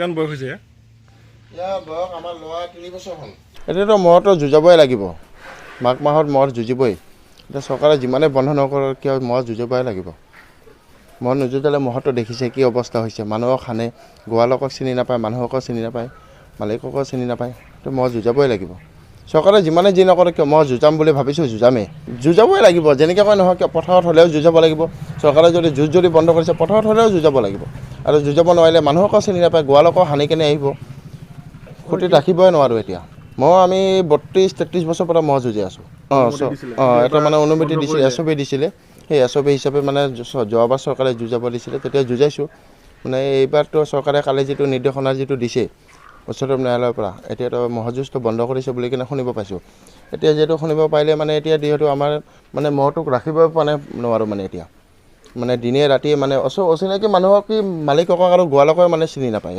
কিমান বয়স হৈছে এতিয়াতো মহতো যুঁজাবই লাগিব। মাঘ মাহত মহ যুঁজিবই। এতিয়া চৰকাৰে যিমানে বন্ধ নকৰক কিয় মহ যুঁজিবই লাগিব? মহ নুযুঁজালে মহতো দেখিছে কি অৱস্থা হৈছে। মানুহক সানে গোৱালকক চিনি নাপায় মানুহকো চিনি নাপায় মালিককো চিনি নাপায়। তো মহ যুঁজাবই লাগিব। চৰকাৰে যিমানে যি নকৰে কিয় মই যুঁজাম বুলি ভাবিছোঁ যুঁজামেই। যুঁজাবই লাগিব। যেনেকৈ কয় নহয় কিয় পথাৰত হ'লেও যুঁজাব লাগিব। চৰকাৰে যদি যুঁজ যদি বন্ধ কৰিছে পথাৰত হ'লেও যুঁজাব লাগিব। আৰু যুঁজাব নোৱাৰিলে মানুহকো চিনি নাপায় গোৱালকো সানি কেনে আহিব? খুঁটিত ৰাখিবই নোৱাৰোঁ এতিয়া। মই আমি বত্ৰিছ তেত্ৰিছ বছৰৰ পৰা মই যুঁজি আছোঁ। অঁ অঁ এটা মানে অনুমতি দিছিলে এছ বি দিছিলে। সেই এছ বি হিচাপে মানে যোৱাবাৰ চৰকাৰে যুঁজাব দিছিলে তেতিয়া যুঁজাইছোঁ। মানে এইবাৰতো চৰকাৰে কালি যিটো নিৰ্দেশনা যিটো দিছে উচ্চতম ন্যায়ালয়ৰ পৰা এতিয়াতো মহযুঁজটো বন্ধ কৰিছে বুলি কিনে শুনিব পাইছোঁ। এতিয়া যিহেতু শুনিব পাৰিলে মানে এতিয়া যিহেতু আমাৰ মানে মহটোক ৰাখিবই মানে নোৱাৰোঁ মানে এতিয়া। মানে দিনে ৰাতিয়ে মানে অচ অচিনাকি মানুহক কি মালিকক আৰু গোৱালকে মানে চিনি নাপায়।